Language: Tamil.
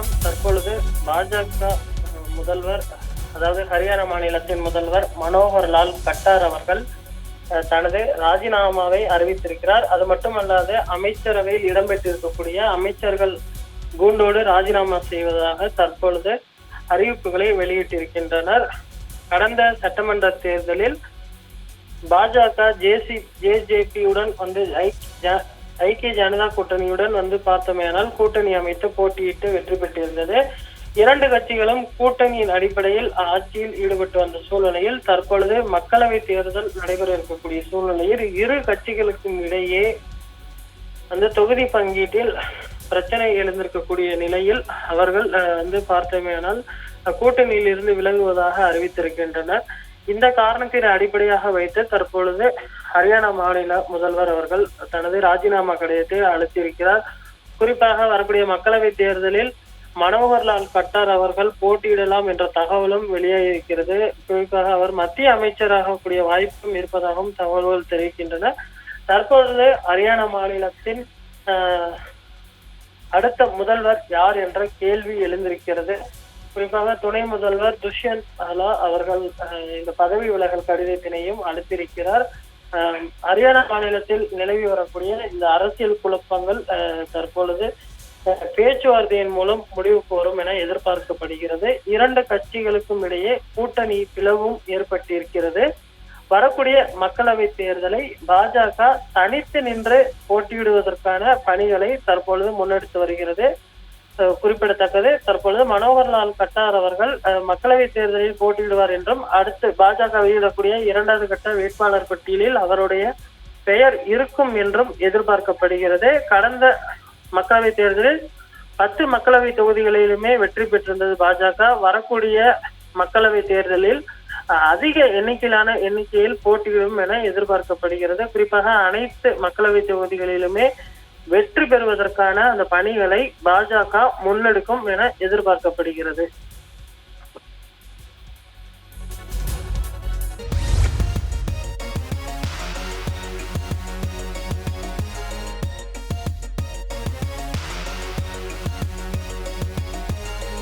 வணக்கம் தற்பொழுது பாஜக முதல்வர் அதாவது ஹரியானா மாநிலத்தின் முதல்வர் மனோகர் லால் கட்டார் அவர்கள் தனது ராஜினாமாவை அறிவித்திருக்கிறார். அது மட்டுமல்லாது அமைச்சரவையில் இடம்பெற்றிருக்கக்கூடிய அமைச்சர்கள் கூண்டோடு ராஜினாமா செய்வதாக தற்பொழுது அறிவிப்புகளை வெளியிட்டிருக்கின்றனர். கடந்த சட்டமன்ற தேர்தலில் பாஜக ஜேசி ஜேஜேபியுடன் வந்து ஐக்- ஜ- ஐக்கிய ஜனதா கூட்டணியுடன் வந்து பார்த்தோமேனால் கூட்டணி அமைத்து போட்டியிட்டு வெற்றி பெற்றிருந்தது. இரண்டு கட்சிகளும் கூட்டணியின் அடிப்படையில் ஆட்சியில் ஈடுபட்டு வந்த சூழ்நிலையில் தற்பொழுது மக்களவை தேர்தல் நடைபெற இருக்கக்கூடிய சூழ்நிலையில் இரு கட்சிகளுக்கும் இடையே அந்த தொகுதி பங்கீட்டில் பிரச்சனை எழுந்திருக்கக்கூடிய நிலையில் அவர்கள் அஹ், வந்து பார்த்தோமேனால் கூட்டணியில் இருந்து விலகுவதாக அறிவித்திருக்கின்றனர். இந்த காரணத்தின் அடிப்படையாக வைத்து தற்பொழுது ஹரியானா மாநில முதல்வர் அவர்கள் தனது ராஜினாமா கடிதத்தை அளித்திருக்கிறார். குறிப்பாக வரக்கூடிய மக்களவை தேர்தலில் மனோகர்லால் கட்டார் அவர்கள் போட்டியிடலாம் என்ற தகவலும் வெளியாகியிருக்கிறது குறிப்பாக அவர் மத்திய அமைச்சராக கூடிய வாய்ப்பும் இருப்பதாகவும் தகவல்கள் தெரிவிக்கின்றன. தற்பொழுது ஹரியானா மாநிலத்தின் அடுத்த முதல்வர் யார் என்ற கேள்வி எழுந்திருக்கிறது. குறிப்பாக துணை முதல்வர் துஷ்யந்த் அலா அவர்கள் இந்த பதவி விலகல் கடிதத்தினையும் அளித்திருக்கிறார். ஹரியானா மாநிலத்தில் நிலவி வரக்கூடிய இந்த அரசியல் குழப்பங்கள் தற்பொழுது பேச்சுவார்த்தையின் மூலம் முடிவுக்கு வரும் என எதிர்பார்க்கப்படுகிறது. இரண்டு கட்சிகளுக்கும் இடையே கூட்டணி பிளவும் ஏற்பட்டிருக்கிறது. வரக்கூடிய மக்களவை தேர்தலை பாஜக தனித்து நின்று போட்டியிடுவதற்கான பணிகளை தற்பொழுது முன்னெடுத்து வருகிறது. குறிப்பிடத்தக்கது. தற்பொழுது மனோகர்லால் கட்டார் அவர்கள் மக்களவை தேர்தலில் போட்டியிடுவார் என்றும் அடுத்து பாஜக வெளியிடக்கூடிய இரண்டாவது கட்ட வேட்பாளர் பட்டியலில் அவருடைய பெயர் இருக்கும் என்றும் எதிர்பார்க்கப்படுகிறது. கடந்த மக்களவை தேர்தலில் பத்து மக்களவை தொகுதிகளிலுமே வெற்றி பெற்றிருந்தது பாஜக. வரக்கூடிய மக்களவை தேர்தலில் அஹ், அதிக எண்ணிக்கையிலான எண்ணிக்கையில் போட்டியிடும் என எதிர்பார்க்கப்படுகிறது. குறிப்பாக அனைத்து மக்களவை தொகுதிகளிலுமே வெற்றி பெறுவதற்கான அந்த பணிகளை பாஜக முன்னெடுக்கும் என எதிர்பார்க்கப்படுகிறது.